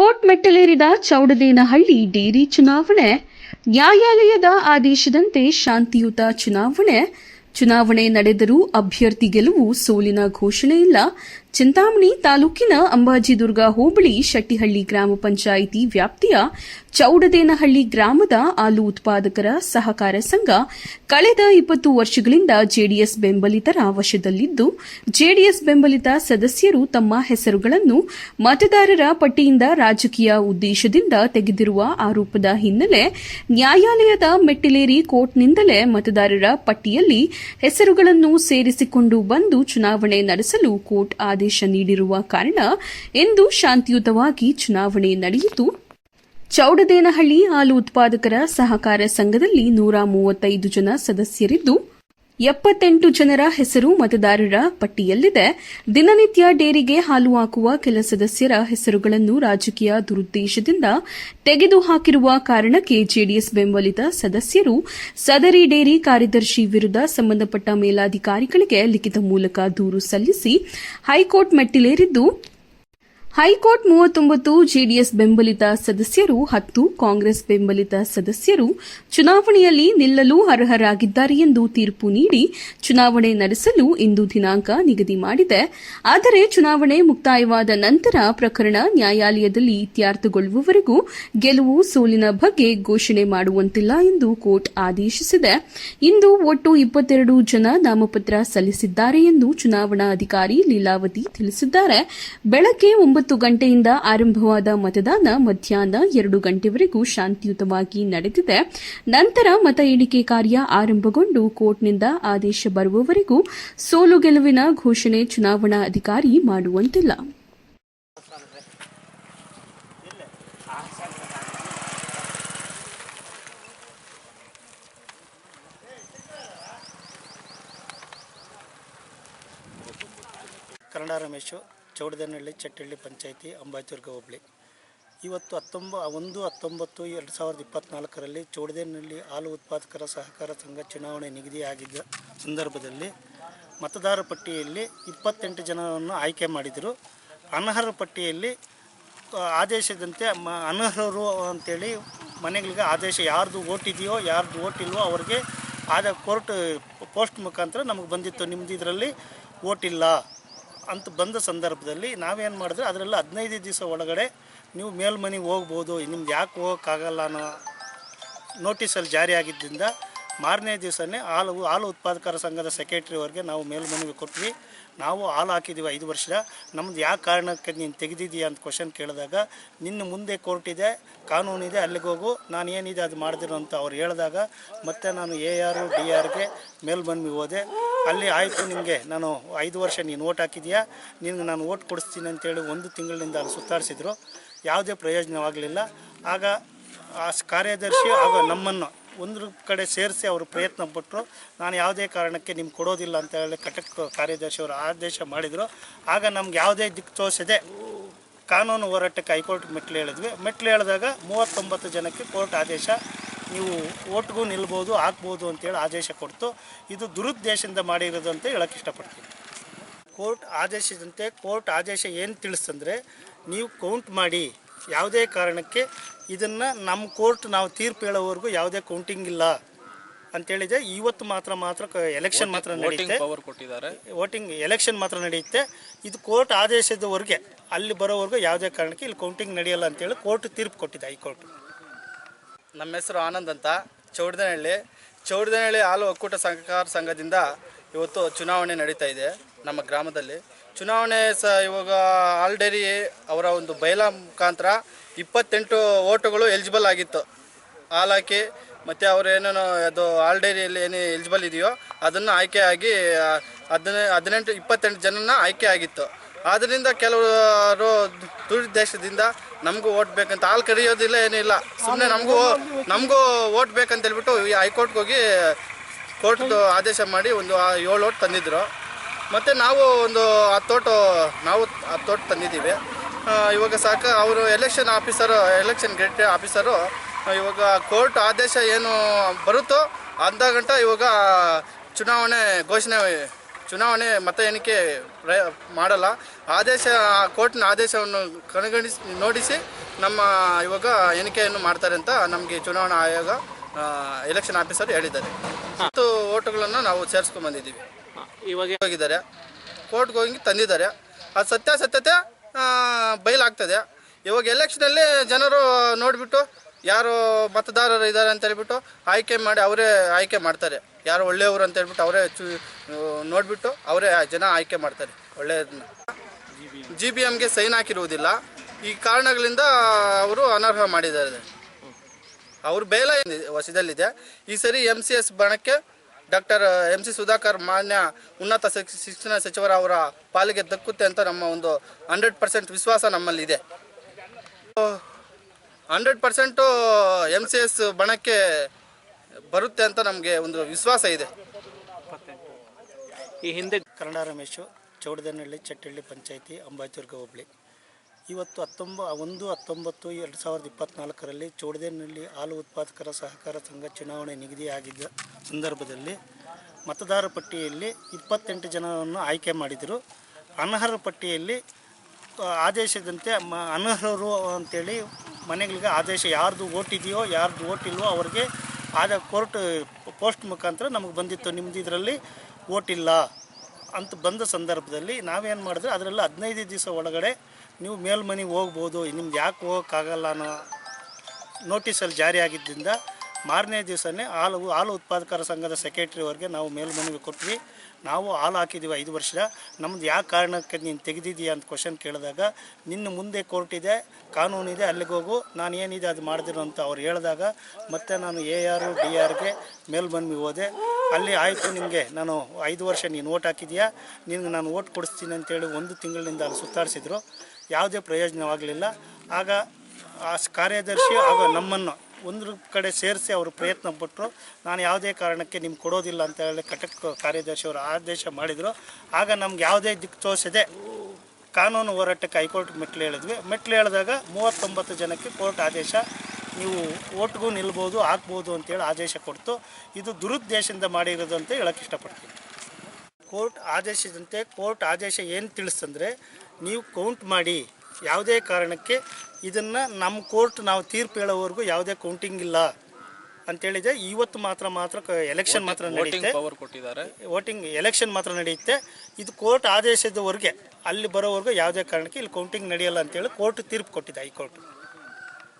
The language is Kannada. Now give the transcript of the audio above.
ಕೋರ್ಟ್ ಮೆಟ್ಟಲೇರಿದ ಚೌಡದೇನಹಳ್ಳಿ ಡೇರಿ ಚುನಾವಣೆ, ನ್ಯಾಯಾಲಯದ ಆದೇಶದಂತೆ ಶಾಂತಿಯುತ ಚುನಾವಣೆ. ಚುನಾವಣೆ ನಡೆದರೂ ಅಭ್ಯರ್ಥಿ ಗೆಲುವು ಸೋಲಿನ ಘೋಷಣೆ ಇಲ್ಲ. ಚಿಂತಾಮಣಿ ತಾಲೂಕಿನ ಅಂಬಾಜಿದುರ್ಗ ಹೋಬಳಿ ಶೆಟ್ಟಿಹಳ್ಳಿ ಗ್ರಾಮ ಪಂಚಾಯಿತಿ ವ್ಯಾಪ್ತಿಯ ಚೌಡದೇನಹಳ್ಳಿ ಗ್ರಾಮದ ಹಾಲು ಉತ್ಪಾದಕರ ಸಹಕಾರ ಸಂಘ ಕಳೆದ ಇಪ್ಪತ್ತು ವರ್ಷಗಳಿಂದ ಜೆಡಿಎಸ್ ಬೆಂಬಲಿತರ ವಶದಲ್ಲಿದ್ದು, ಜೆಡಿಎಸ್ ಬೆಂಬಲಿತ ಸದಸ್ಯರು ತಮ್ಮ ಹೆಸರುಗಳನ್ನು ಮತದಾರರ ಪಟ್ಟಿಯಿಂದ ರಾಜಕೀಯ ಉದ್ದೇಶದಿಂದ ತೆಗೆದಿರುವ ಆರೋಪದ ಹಿನ್ನೆಲೆ ನ್ಯಾಯಾಲಯದ ಮೆಟ್ಟಿಲೇರಿ ಕೋರ್ಟ್ನಿಂದಲೇ ಮತದಾರರ ಪಟ್ಟಿಯಲ್ಲಿ ಹೆಸರುಗಳನ್ನು ಸೇರಿಸಿಕೊಂಡು ಬಂದು ಚುನಾವಣೆ ನಡೆಸಲು ಕೋರ್ಟ್ ಆದೇಶ ನೀಡಿರುವ ಕಾರಣ ಇಂದು ಶಾಂತಿಯುತವಾಗಿ ಚುನಾವಣೆ ನಡೆಯಿತು. ಚೌಡದೇನಹಳ್ಳಿ ಹಾಲು ಉತ್ಪಾದಕರ ಸಹಕಾರ ಸಂಘದಲ್ಲಿ ನೂರ ಮೂವತ್ತೈದು ಜನ ಸದಸ್ಯರಿದ್ದು ಎಪ್ಪತ್ತೆಂಟು ಜನರ ಹೆಸರು ಮತದಾರರ ಪಟ್ಟಿಯಲ್ಲಿದೆ. ದಿನನಿತ್ಯ ಡೇರಿಗೆ ಹಾಲು ಹಾಕುವ ಕೆಲ ಸದಸ್ಯರ ಹೆಸರುಗಳನ್ನು ರಾಜಕೀಯ ದುರುದ್ದೇಶದಿಂದ ತೆಗೆದುಹಾಕಿರುವ ಕಾರಣಕ್ಕೆ ಜೆಡಿಎಸ್ ಬೆಂಬಲಿತ ಸದಸ್ಯರು ಸದರಿ ಡೇರಿ ಕಾರ್ಯದರ್ಶಿ ವಿರುದ್ಧ ಸಂಬಂಧಪಟ್ಟ ಮೇಲಾಧಿಕಾರಿಗಳಿಗೆ ಲಿಖಿತ ಮೂಲಕ ದೂರು ಸಲ್ಲಿಸಿ ಹೈಕೋರ್ಟ್ ಮೆಟ್ಟಿಲೇರಿದ್ದು ಹೈಕೋರ್ಟ್ ಮೂವತ್ತೊಂಬತ್ತು ಜೆಡಿಎಸ್ ಬೆಂಬಲಿತ ಸದಸ್ಯರು, ಹತ್ತು ಕಾಂಗ್ರೆಸ್ ಬೆಂಬಲಿತ ಸದಸ್ಯರು ಚುನಾವಣೆಯಲ್ಲಿ ನಿಲ್ಲಲು ಅರ್ಹರಾಗಿದ್ದಾರೆ ಎಂದು ತೀರ್ಪು ನೀಡಿ ಚುನಾವಣೆ ನಡೆಸಲು ಇಂದು ದಿನಾಂಕ ನಿಗದಿ ಮಾಡಿದೆ. ಆದರೆ ಚುನಾವಣೆ ಮುಕ್ತಾಯವಾದ ನಂತರ ಪ್ರಕರಣ ನ್ಯಾಯಾಲಯದಲ್ಲಿ ಇತ್ಯರ್ಥಗೊಳ್ಳುವವರೆಗೂ ಗೆಲುವು ಸೋಲಿನ ಬಗ್ಗೆ ಘೋಷಣೆ ಮಾಡುವಂತಿಲ್ಲ ಎಂದು ಕೋರ್ಟ್ ಆದೇಶಿಸಿದೆ. ಇಂದು ಒಟ್ಟು ಇಪ್ಪತ್ತೆರಡು ಜನ ನಾಮಪತ್ರ ಸಲ್ಲಿಸಿದ್ದಾರೆ ಎಂದು ಚುನಾವಣಾ ಅಧಿಕಾರಿ ಲೀಲಾವತಿ ತಿಳಿಸಿದ್ದಾರೆ. ಬೆಳಗ್ಗೆ ಒಂಬತ್ತು ಗಂಟೆಯಿಂದ ಆರಂಭವಾದ ಮತದಾನ ಮಧ್ಯಾಹ್ನ ಎರಡು ಗಂಟೆವರೆಗೂ ಶಾಂತಿಯುತವಾಗಿ ನಡೆದಿದೆ. ನಂತರ ಮತ ಎಣಿಕೆ ಕಾರ್ಯ ಆರಂಭಗೊಂಡು ಕೋರ್ಟ್ನಿಂದ ಆದೇಶ ಬರುವವರೆಗೂ ಸೋಲು ಗೆಲುವಿನ ಘೋಷಣೆ ಚುನಾವಣಾ ಅಧಿಕಾರಿ ಮಾಡುವಂತಿಲ್ಲ. ಕನ್ನಡ ರಮೇಶು. ಚೌಡದನಹಳ್ಳಿ ಚಟ್ಟಹಳ್ಳಿ ಪಂಚಾಯಿತಿ ಅಂಬಾಚುರ್ಗ ಹೋಬಳಿ ಇವತ್ತು ಹತ್ತೊಂಬ, ಒಂದು ಹತ್ತೊಂಬತ್ತು, ಎರಡು ಸಾವಿರದ ಇಪ್ಪತ್ತ್ನಾಲ್ಕರಲ್ಲಿ ಚೌಡದೇನಹಳ್ಳಿ ಹಾಲು ಉತ್ಪಾದಕರ ಸಹಕಾರ ಸಂಘ ಚುನಾವಣೆ ನಿಗದಿಯಾಗಿದ್ದ ಸಂದರ್ಭದಲ್ಲಿ ಮತದಾರ ಪಟ್ಟಿಯಲ್ಲಿ ಇಪ್ಪತ್ತೆಂಟು ಜನರನ್ನು ಆಯ್ಕೆ ಮಾಡಿದರು. ಅನರ್ಹರ ಪಟ್ಟಿಯಲ್ಲಿ ಆದೇಶದಂತೆ ಮ, ಅನರ್ಹರು ಅಂತೇಳಿ ಮನೆಗಳಿಗೆ ಆದೇಶ ಯಾರ್ದು ಓಟ್ ಇದೆಯೋ ಯಾರ್ದು ಓಟ್ ಇಲ್ವೋ ಅವ್ರಿಗೆ ಆದ ಕೋರ್ಟ್ ಪೋಸ್ಟ್ ಮುಖಾಂತರ ನಮಗೆ ಬಂದಿತ್ತು. ನಿಮ್ಮದು ಇದರಲ್ಲಿ ಓಟ್ ಇಲ್ಲ ಅಂತ ಬಂದ ಸಂದರ್ಭದಲ್ಲಿ ನಾವೇನು ಮಾಡಿದ್ರೆ ಅದರಲ್ಲಿ ಹದಿನೈದು ದಿವಸ ಒಳಗಡೆ ನೀವು ಮೇಲ್ಮನೆಗೆ ಹೋಗ್ಬೋದು. ನಿಮ್ಗೆ ಯಾಕೆ ಹೋಗೋಕ್ಕಾಗಲ್ಲ ಅನ್ನೋ ನೋಟಿಸಲ್ಲಿ ಜಾರಿ ಆಗಿದ್ದರಿಂದ ಮಾರನೇ ದಿವಸನೇ ಹಾಲು ಹಾಲು ಉತ್ಪಾದಕರ ಸಂಘದ ಸೆಕ್ರೆಟ್ರಿವರೆಗೆ ನಾವು ಮೇಲ್ಮನವಿ ಕೊಟ್ವಿ. ನಾವು ಹಾಲು ಹಾಕಿದ್ದೀವಿ ಐದು ವರ್ಷ. ನಮ್ದು ಯಾವ ಕಾರಣಕ್ಕೆ ನೀನು ತೆಗೆದಿದ್ದೀಯ ಅಂತ ಕ್ವಶನ್ ಕೇಳಿದಾಗ, ನಿನ್ನ ಮುಂದೆ ಕೋರ್ಟ್ ಇದೆ ಕಾನೂನಿದೆ ಅಲ್ಲಿಗೆ ಹೋಗು, ನಾನು ಏನಿದೆ ಅದು ಮಾಡಿದ್ರು ಅಂತ ಅವ್ರು ಹೇಳಿದಾಗ, ಮತ್ತೆ ನಾನು ಎ ಆರು ಡಿ ಆರ್ಗೆ ಮೇಲ್ಮನವಿ ಹೋದೆ. ಅಲ್ಲಿ ಆಯಿತು ನಿಮಗೆ ನಾನು ಐದು ವರ್ಷ ನೀನು ಓಟ್ ಹಾಕಿದ್ಯಾ, ನಿನಗೆ ನಾನು ಓಟ್ ಕೊಡಿಸ್ತೀನಿ ಅಂತೇಳಿ ಒಂದು ತಿಂಗಳಿನಿಂದ ಅಲ್ಲಿ ಸುತ್ತಾಡಿಸಿದ್ರು. ಯಾವುದೇ ಪ್ರಯೋಜನವಾಗಲಿಲ್ಲ. ಆಗ ಆ ಕಾರ್ಯದರ್ಶಿ ಆಗ ನಮ್ಮನ್ನು ಒಂದು ಕಡೆ ಸೇರಿಸಿ ಅವರು ಪ್ರಯತ್ನ ಪಟ್ಟರು ನಾನು ಯಾವುದೇ ಕಾರಣಕ್ಕೆ ನಿಮ್ಗೆ ಕೊಡೋದಿಲ್ಲ ಅಂತ ಹೇಳಿ ಕಟಕ್ ಕಾರ್ಯದರ್ಶಿ ಅವರು ಆದೇಶ ಮಾಡಿದರು. ಆಗ ನಮ್ಗೆ ಯಾವುದೇ ದಿಕ್ಕು ತೋರಿಸದೆ ಕಾನೂನು ಹೋರಾಟಕ್ಕೆ ಹೈಕೋರ್ಟ್ ಮೆಟ್ಲು ಹೇಳಿದ್ವಿ. ಮೆಟ್ಲು ಹೇಳಿದಾಗ ಮೂವತ್ತೊಂಬತ್ತು ಜನಕ್ಕೆ ಕೋರ್ಟ್ ಆದೇಶ, ನೀವು ಓಟ್ಗೂ ನಿಲ್ಬೋದು, ಹಾಕ್ಬೋದು ಅಂತೇಳಿ ಆದೇಶ ಕೊಡ್ತು. ಇದು ದುರುದ್ದೇಶದಿಂದ ಮಾಡಿರೋದು ಅಂತ ಹೇಳಕ್ಕೆ ಇಷ್ಟಪಡ್ತೀನಿ. ಕೋರ್ಟ್ ಆದೇಶದಂತೆ, ಕೋರ್ಟ್ ಆದೇಶ ಏನು ತಿಳಿಸ್ತಂದರೆ, ನೀವು ಕೌಂಟ್ ಮಾಡಿ ಯಾವುದೇ ಕಾರಣಕ್ಕೆ ಇದನ್ನು ನಮ್ಮ ಕೋರ್ಟ್ ನಾವು ತೀರ್ಪು ಹೇಳೋವರೆಗೂ ಯಾವುದೇ ಕೌಂಟಿಂಗ್ ಇಲ್ಲ ಅಂತೇಳಿದೆ ಇವತ್ತು ಮಾತ್ರ ಮಾತ್ರ ಎಲೆಕ್ಷನ್ ಮಾತ್ರ ನಡೆಯುತ್ತೆ ಪವರ್ ಕೊಟ್ಟಿದ್ದಾರೆ. ವೋಟಿಂಗ್ ಎಲೆಕ್ಷನ್ ಮಾತ್ರ ನಡೆಯುತ್ತೆ ಇದು ಕೋರ್ಟ್ ಆದೇಶದವರೆಗೆ ಅಲ್ಲಿ ಬರೋವರೆಗೂ ಯಾವುದೇ ಕಾರಣಕ್ಕೆ ಇಲ್ಲಿ ಕೌಂಟಿಂಗ್ ನಡೆಯಲ್ಲ ಅಂತೇಳಿ ಕೋರ್ಟ್ ತೀರ್ಪು ಕೊಟ್ಟಿದೆ ಹೈಕೋರ್ಟ್. ನಮ್ಮ ಹೆಸರು ಆನಂದ್ ಅಂತ. ಚೌಡದನಹಳ್ಳಿ. ಚೌಡದನಹಳ್ಳಿ ಹಾಲು ಒಕ್ಕೂಟ ಸಹಕಾರ ಸಂಘದಿಂದ ಇವತ್ತು ಚುನಾವಣೆ ನಡೀತಾ ಇದೆ ನಮ್ಮ ಗ್ರಾಮದಲ್ಲಿ. ಚುನಾವಣೆ ಸ ಇವಾಗ ಆಲ್ರೆಡಿ ಅವರ ಒಂದು ಬಯಲ ಮುಖಾಂತರ ಇಪ್ಪತ್ತೆಂಟು ಓಟುಗಳು ಎಲಿಜಿಬಲ್ ಆಗಿತ್ತು. ಹಾಲಾಕಿ ಮತ್ತು ಅವರು ಏನೇನು ಅದು ಆಲ್ಡೇರಿಯಲ್ಲಿ ಏನು ಎಲಿಜಿಬಲ್ ಇದೆಯೋ ಅದನ್ನು ಆಯ್ಕೆ ಆಗಿ ಹದಿನೈ, ಹದಿನೆಂಟು, ಇಪ್ಪತ್ತೆಂಟು ಜನನ ಆಯ್ಕೆ ಆಗಿತ್ತು. ಆದ್ದರಿಂದ ಕೆಲವರು ದುರುದ್ದೇಶದಿಂದ ನಮಗೂ ಓಟ್ ಬೇಕಂತ, ಹಾಲು ಕರೆಯೋದಿಲ್ಲ ಏನಿಲ್ಲ ಸುಮ್ಮನೆ ನಮಗೂ ನಮಗೂ ಓಟ್ ಬೇಕಂತ ಹೇಳ್ಬಿಟ್ಟು ಈ ಹೈಕೋರ್ಟ್ಗೆ ಹೋಗಿ ಕೋರ್ಟ್ದು ಆದೇಶ ಮಾಡಿ ಒಂದು ಏಳು ಓಟ್ ತಂದಿದ್ರು. ಮತ್ತು ನಾವು ಒಂದು ಆ ತೋಟು, ನಾವು ಆ ತೋಟು ತಂದಿದ್ದೀವಿ. ಇವಾಗ ಸಾಕ ಅವರು election officer election gate officer ಇವಾಗ ಕೋರ್ಟ್ ಆದೇಶ ಏನು ಬರುತ್ತೋ ಅಂದ ಗಂಟ ಇವಾಗ ಚುನಾವಣೆ ಘೋಷಣೆ, ಚುನಾವಣೆ ಮತ ಎಣಿಕೆ ಮಾಡಲ್ಲ. ಆದೇಶ ಕೋರ್ಟ್ನ ಆದೇಶವನ್ನು ಕಣಗಣಿಸಿ, ನೋಡಿಸಿ ನಮ್ಮ ಇವಾಗ ಎಣಿಕೆಯನ್ನು ಮಾಡ್ತಾರೆ ಅಂತ ನಮಗೆ ಚುನಾವಣಾ ಆಯೋಗ ಎಲೆಕ್ಷನ್ ಆಫೀಸರ್ ಹೇಳಿದ್ದಾರೆ. ಹತ್ತು ಓಟುಗಳನ್ನು ನಾವು ಸೇರಿಸ್ಕೊಂಡು ಬಂದಿದ್ದೀವಿ. ಇವಾಗ ಹೋಗಿದ್ದಾರೆ. ಕೋರ್ಟ್ಗೆ ಹೋಗಿ ತಂದಿದ್ದಾರೆ. ಅದು ಸತ್ಯಾಸತ್ಯತೆ ಸತ್ಯತೆ ಬಯಲಾಗ್ತದೆ. ಇವಾಗ ಎಲೆಕ್ಷನಲ್ಲಿ ಜನರು ನೋಡಿಬಿಟ್ಟು ಯಾರು ಮತದಾರರು ಇದ್ದಾರೆ ಅಂತ ಹೇಳ್ಬಿಟ್ಟು ಆಯ್ಕೆ ಮಾಡಿ ಅವರೇ ಆಯ್ಕೆ ಮಾಡ್ತಾರೆ. ಯಾರು ಒಳ್ಳೆಯವರು ಅಂತ ಹೇಳ್ಬಿಟ್ಟು ಅವರೇ ಚು ನೋಡಿಬಿಟ್ಟು ಅವರೇ ಜನ ಆಯ್ಕೆ ಮಾಡ್ತಾರೆ. ಒಳ್ಳೆಯದನ್ನ. ಜಿ ಬಿ ಎಮ್ಗೆ ಸೈನ್ ಹಾಕಿರುವುದಿಲ್ಲ. ಈ ಕಾರಣಗಳಿಂದ ಅವರು ಅನರ್ಹ ಮಾಡಿದ್ದಾರೆ. ಅವರು ಬೇಲ ವಶದಲ್ಲಿದೆ. ಈ ಸರಿ ಎಂ ಸಿ ಎಸ್ ಬಣಕ್ಕೆ ಡಾಕ್ಟರ್, ಎಂ ಸಿ ಸುಧಾಕರ್ ಮಾನ್ಯ ಉನ್ನತ ಶಿಕ್- ಶಿಕ್ಷಣ ಸಚಿವರ ಅವರ ಪಾಲಿಗೆ ದಕ್ಕುತ್ತೆ ಅಂತ ನಮ್ಮ ಒಂದು ಹಂಡ್ರೆಡ್ ಪರ್ಸೆಂಟ್ ವಿಶ್ವಾಸ ನಮ್ಮಲ್ಲಿದೆ. Hundred percent M C S ಬಣಕ್ಕೆ ಬರುತ್ತೆ ಅಂತ ನಮಗೆ ಒಂದು ವಿಶ್ವಾಸ ಇದೆ. ಈ ಹಿಂದೆ ಕನ್ನಡ ರಮೇಶು, ಚೌಡದನಹಳ್ಳಿ ಚಟ್ಟಹಳ್ಳಿ ಪಂಚಾಯಿತಿ ಅಂಬಾಚುರ್ಗ ಹೋಬಳಿ ಇವತ್ತು ಹತ್ತೊಂಬ, ಒಂದು ಹತ್ತೊಂಬತ್ತು, ಎರಡು ಸಾವಿರದ ಇಪ್ಪತ್ತ್ನಾಲ್ಕರಲ್ಲಿ ಚೋಡದೇನಲ್ಲಿ ಹಾಲು ಉತ್ಪಾದಕರ ಸಹಕಾರ ಸಂಘ ಚುನಾವಣೆ ನಿಗದಿಯಾಗಿದ್ದ ಸಂದರ್ಭದಲ್ಲಿ ಮತದಾರ ಪಟ್ಟಿಯಲ್ಲಿ ಇಪ್ಪತ್ತೆಂಟು ಜನರನ್ನು ಆಯ್ಕೆ ಮಾಡಿದರು. ಅನರ್ಹರ ಪಟ್ಟಿಯಲ್ಲಿ ಆದೇಶದಂತೆ ಮ, ಅನರ್ಹರು ಅಂತೇಳಿ ಮನೆಗಳಿಗೆ ಆದೇಶ ಯಾರ್ದು ಓಟ್ ಇದೆಯೋ, ಯಾರ್ದು ಓಟ್ ಇಲ್ವೋ ಅವ್ರಿಗೆ ಆದ ಕೋರ್ಟ್ ಪೋಸ್ಟ್ ಮುಖಾಂತರ ನಮಗೆ ಬಂದಿತ್ತು. ನಿಮ್ಮದು ಇದರಲ್ಲಿ ಇಲ್ಲ ಅಂತ ಬಂದ ಸಂದರ್ಭದಲ್ಲಿ ನಾವೇನು ಮಾಡಿದ್ರೆ? ಅದರಲ್ಲಿ ಹದಿನೈದು ದಿವಸ ಒಳಗಡೆ ನೀವು ಮೇಲ್ಮನೆಗೆ ಹೋಗ್ಬೋದು, ನಿಮ್ಗೆ ಯಾಕೆ ಹೋಗೋಕ್ಕಾಗಲ್ಲ ಅನ್ನೋ ನೋಟಿಸಲ್ಲಿ ಜಾರಿಯಾಗಿದ್ದರಿಂದ ಮಾರನೇ ದಿವಸನೇ ಹಾಲು ಹಾಲು ಉತ್ಪಾದಕರ ಸಂಘದ ಸೆಕ್ರೆಟ್ರಿವರೆಗೆ ನಾವು ಮೇಲ್ಮನವಿ ಕೊಟ್ವಿ. ನಾವು ಹಾಲು ಹಾಕಿದ್ದೀವಿ ಐದು ವರ್ಷ. ನಮ್ದು ಯಾವ ಕಾರಣಕ್ಕೆ ನೀನು ತೆಗೆದಿದ್ದೀಯಾ ಅಂತ ಕ್ವಶನ್ ಕೇಳಿದಾಗ, ನಿನ್ನ ಮುಂದೆ ಕೋರ್ಟ್ ಇದೆ ಕಾನೂನಿದೆ ಅಲ್ಲಿಗೆ ಹೋಗು. ನಾನು ಏನಿದೆ ಅದು ಮಾಡಿದ್ರು ಅಂತ ಅವ್ರು ಹೇಳಿದಾಗ, ಮತ್ತೆ ನಾನು ಎ ಆರು ಡಿ ಆರ್ಗೆ ಮೇಲ್ಮನವಿ ಹೋದೆ. ಅಲ್ಲಿ ಆಯಿತು ನಿಮಗೆ, ನಾನು ಐದು ವರ್ಷ ನೀನು ಓಟ್ ಹಾಕಿದೀಯಾ ನಿನಗೆ ನಾನು ಓಟ್ ಕೊಡಿಸ್ತೀನಿ ಅಂತೇಳಿ ಒಂದು ತಿಂಗಳಿನಿಂದ ಅಲ್ಲಿ ಸುತ್ತಾಡಿಸಿದ್ರು. ಯಾವುದೇ ಪ್ರಯೋಜನವಾಗಲಿಲ್ಲ. ಆಗ ಆ ಕಾರ್ಯದರ್ಶಿ ಆಗ ನಮ್ಮನ್ನು ಒಂದು ಕಡೆ ಸೇರಿಸಿ ಅವರು ಪ್ರಯತ್ನ ಪಟ್ಟರು ನಾನು ಯಾವುದೇ ಕಾರಣಕ್ಕೆ ನಿಮ್ಗೆ ಕೊಡೋದಿಲ್ಲ ಅಂತ ಹೇಳಿ ಕಟಕ್ ಕಾರ್ಯದರ್ಶಿ ಅವರು ಆದೇಶ ಮಾಡಿದರು. ಆಗ ನಮ್ಗೆ ಯಾವುದೇ ದಿಕ್ಕು ತೋರಿಸದೆ ಕಾನೂನು ಹೋರಾಟಕ್ಕೆ ಹೈಕೋರ್ಟ್ ಮೆಟ್ಲು ಹೇಳಿದ್ವಿ. ಮೆಟ್ಲು ಹೇಳಿದಾಗ ಮೂವತ್ತೊಂಬತ್ತು ಜನಕ್ಕೆ ಕೋರ್ಟ್ ಆದೇಶ, ನೀವು ಓಟ್ಗೂ ನಿಲ್ಬೋದು, ಹಾಕ್ಬೋದು ಅಂತೇಳಿ ಆದೇಶ ಕೊಡ್ತು. ಇದು ದುರುದ್ದೇಶದಿಂದ ಮಾಡಿರೋದು ಅಂತ ಹೇಳಕ್ಕೆ ಇಷ್ಟಪಡ್ತೀನಿ. ಕೋರ್ಟ್ ಆದೇಶದಂತೆ, ಕೋರ್ಟ್ ಆದೇಶ ಏನು ತಿಳಿಸ್ತಂದರೆ ನೀವು ಕೌಂಟ್ ಮಾಡಿ ಯಾವುದೇ ಕಾರಣಕ್ಕೆ ಇದನ್ನು ನಮ್ಮ ಕೋರ್ಟ್ ನಾವು ತೀರ್ಪು ಹೇಳೋವರೆಗೂ ಯಾವುದೇ ಕೌಂಟಿಂಗ್ ಇಲ್ಲ ಅಂತೇಳಿದೆ ಇವತ್ತು ಮಾತ್ರ ಮಾತ್ರ ಎಲೆಕ್ಷನ್ ಮಾತ್ರ ನಡೆಯುತ್ತೆ. ಕೊಟ್ಟಿದ್ದಾರೆ. ವೋಟಿಂಗ್ ಎಲೆಕ್ಷನ್ ಮಾತ್ರ ನಡೆಯುತ್ತೆ. ಇದು ಕೋರ್ಟ್ ಆದೇಶದವರೆಗೆ ಅಲ್ಲಿ ಬರೋವರೆಗೂ ಯಾವುದೇ ಕಾರಣಕ್ಕೆ ಇಲ್ಲಿ ಕೌಂಟಿಂಗ್ ನಡೆಯಲ್ಲ ಅಂತೇಳಿ ಕೋರ್ಟ್ ತೀರ್ಪು ಕೊಟ್ಟಿದೆ ಹೈಕೋರ್ಟ್.